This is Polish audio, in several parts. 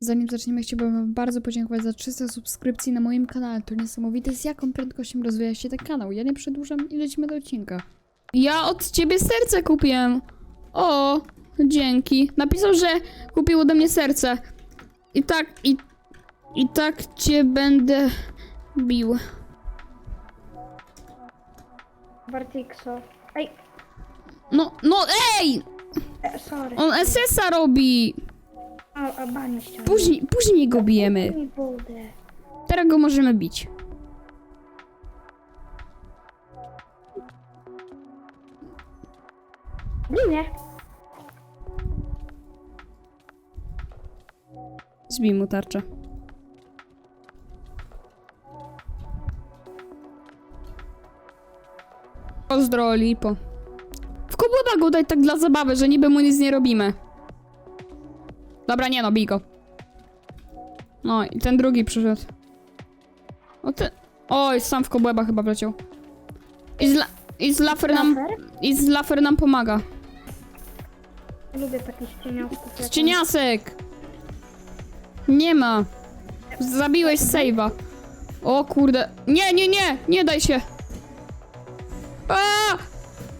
Zanim zaczniemy, chciałbym wam bardzo podziękować za 300 subskrypcji na moim kanale. To niesamowite, z jaką prędkością rozwija się ten kanał. Ja nie przedłużam i lecimy do odcinka. Ja od ciebie serce kupiłem. O, dzięki. Napisał, że kupił ode mnie serce. I tak, i, i tak cię będę bił. Bartikso. Ej, No, no ej! e, sorry. On SS-a robi! A, a banie ściągnę. Później, później go bijemy. Nie. Teraz go możemy bić. Ginie. Zbij mu tarczę. Pozdro, Lipo. W kobuda go daj tak dla zabawy, że niby mu nic nie robimy. Dobra, nie no, bij go. No i ten drugi przyszedł. O ten... Oj, sam w kobłęba chyba wleciał. I z, la... I z Lafer nam... I z Lafer nam pomaga. Lubię takich cieniasków. on. Cieniasek! Nie ma. Zabiłeś save'a. O kurde. Nie, nie, nie! Nie daj się! A!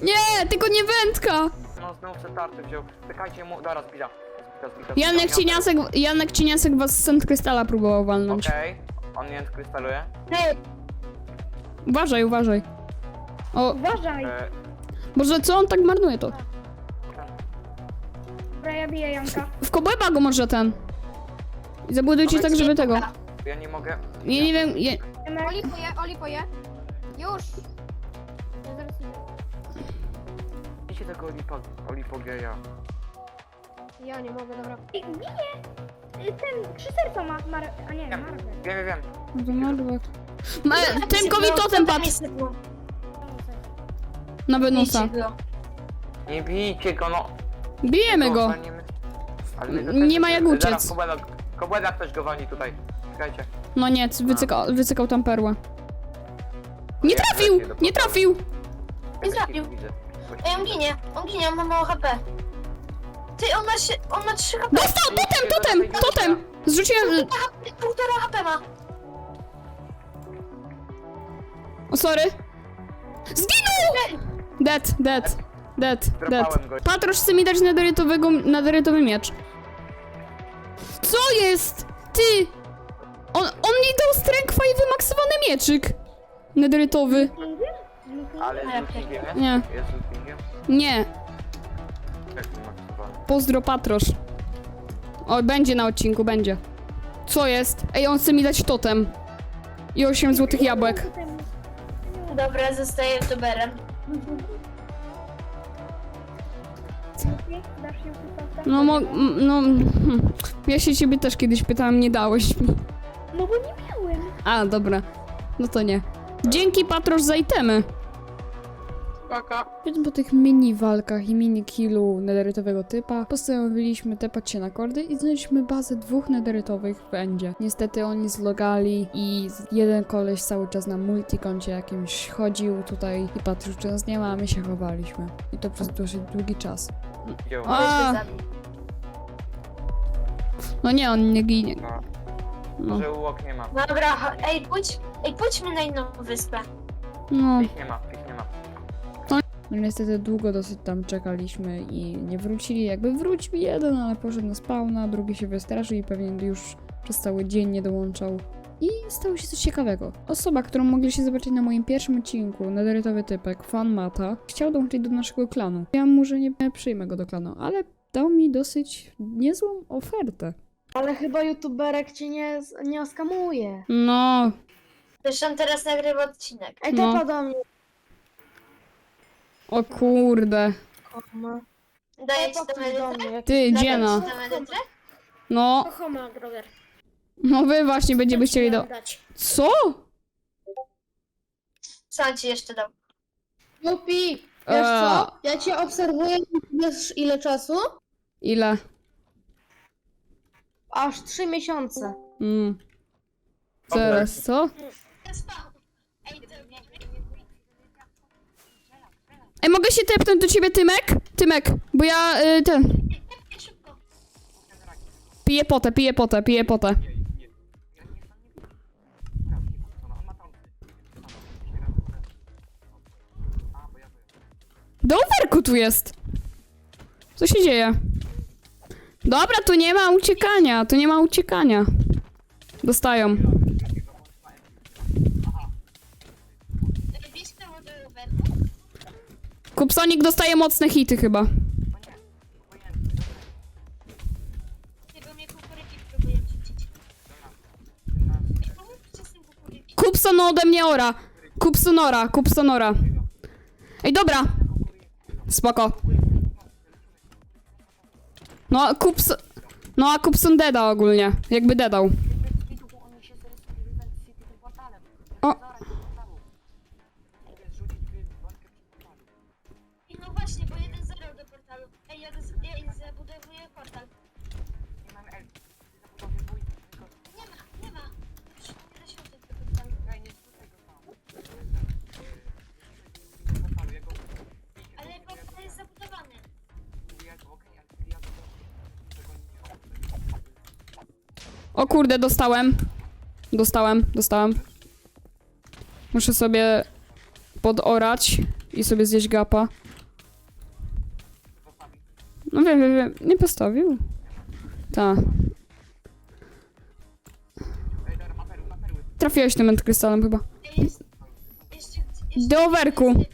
Nie! Tylko nie wędka! No znów se tarty wziął. Czekajcie mu, dobra zbita. Janek. Cieniasek, Janek Cieniasek was z Sand Krystala próbował walnąć. Okej, on nie krystaluje. Hej, Uważaj, uważaj. O, uważaj. E, Boże, co on tak marnuje to? Dobra, ja biję Janka. W kobłęba go może ten. I zabudujcie tak, żeby tego. ja nie mogę. Nie, nie wiem, je... Emek, Olipuję, olipuję. Już! Ja zaraz idę. Widzicie tego olipo, olipogeja. Ja nie mogę, dobra. Ej, ginie. Y, Ten, trzy serca ma, Mar... a nie, Wiem, Marvel. wiem, wiem. No to Marwek. Ma, Tymkowi totem patrz! Na Venusa. Nie bijcie go, no. Bijemy go. walniemy. Ale my Nie też- ma jak Zaraz uciec. Kobłęda ktoś go wali tutaj. Czekajcie. No nie, wycykał, wycykał tam perłę. Nie trafił! Nie trafił! Nie trafił. Widzę. Ej, on ginie, on ginie, on ma mało HP. Ty, on ma się, on ma 3 HP. Dostał! Totem, totem, totem! Zrzuciłem... Półtora HP ma. O, sorry. Zginął! Dead, dead, dead, dead. Dropałem go. Patrosz chce mi dać nederytowego, nederytowy miecz. Co jest? Ty! On, on mi dał strengtha i wymaksowany mieczyk. Nederytowy. Ale z nie? Nie, Jest z? Pozdro Patrosz. O, będzie na odcinku, będzie. Co jest? Ej, on chce mi dać totem. I 8 złotych jabłek. Dobra, zostaję youtuberem. Dasz się? No, mo, m- no, hmm. ja się ciebie też kiedyś pytałam, nie dałeś mi. No bo nie miałem. A, dobra. No to nie. Dzięki Patrosz za itemy. Więc po tych mini walkach i mini killu nederytowego typa postanowiliśmy tepać się na kordy i znaleźliśmy bazę dwóch nederytowych w Endzie. Niestety oni zlogali i jeden koleś cały czas na multikoncie jakimś chodził tutaj i patrzył czy nas nie ma, a my się chowaliśmy. I to przez dosyć długi czas. Gdzie on? A, no nie, on nie ginie. No, No, może ułok nie ma. Dobra, cho- ej, pójdź, ej, pójdźmy na inną wyspę. no. Ich nie ma. No niestety długo dosyć tam czekaliśmy i nie wrócili. Jakby wrócił jeden, ale poszedł na spawna, drugi się wystraszył i pewnie już przez cały dzień nie dołączał. I stało się coś ciekawego. Osoba, którą mogliście zobaczyć na moim pierwszym odcinku, nederytowy typek, fan Mata, chciał dołączyć do naszego klanu. Ja mu, że nie przyjmę go do klanu, ale dał mi dosyć niezłą ofertę. Ale chyba youtuberek cię nie, nie oskamuje. No, Zresztą teraz nagrywa odcinek. Ej, No. to pada mnie. O kurde. No. Daję ci to medytrę? Ty, Daję dziena. ci to medytrę? No, Homa, Grover. no wy właśnie będziemy chcieli do... Dać. Co? Co on ci jeszcze dał? Jupi, wiesz co? Ja cię obserwuję wiesz ile czasu? Ile? Aż trzy miesiące. Mm. Teraz, co? Ej, mogę się tepnąć do ciebie, Tymek? Tymek, bo ja y, ten. Piję potę, piję potę, piję potę. Do overku tu jest. Co się dzieje? Dobra, tu nie ma uciekania, tu nie ma uciekania. Dostają. Kupsonik dostaje mocne hity chyba. Tego. Kupson ode mnie ora. Kupsonora, Kupsonora. Ej, dobra. Spoko. No, a Kups... No, a Kupson deda ogólnie. Jakby dedał. Portalu. Ej, ja, roz- ja zabudowuję portal. Nie ma, nie ma. Już nie da światła do portalu. Ale portal jest zabudowany. O kurde, dostałem. Dostałem, dostałem. Muszę sobie podorać i sobie zjeść gapa. No wiem, wiem, wiem. Nie postawił. Tak. Trafiłeś tym krystalem chyba. Jest... Jeszcze... jeszcze Do overku. Dole...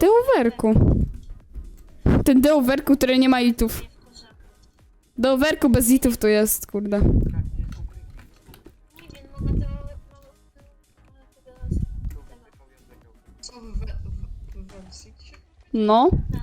Deowerku. Ten deowerku, który nie ma itów. Wkurza. Deowerku bez itów to jest, kurde. No. No.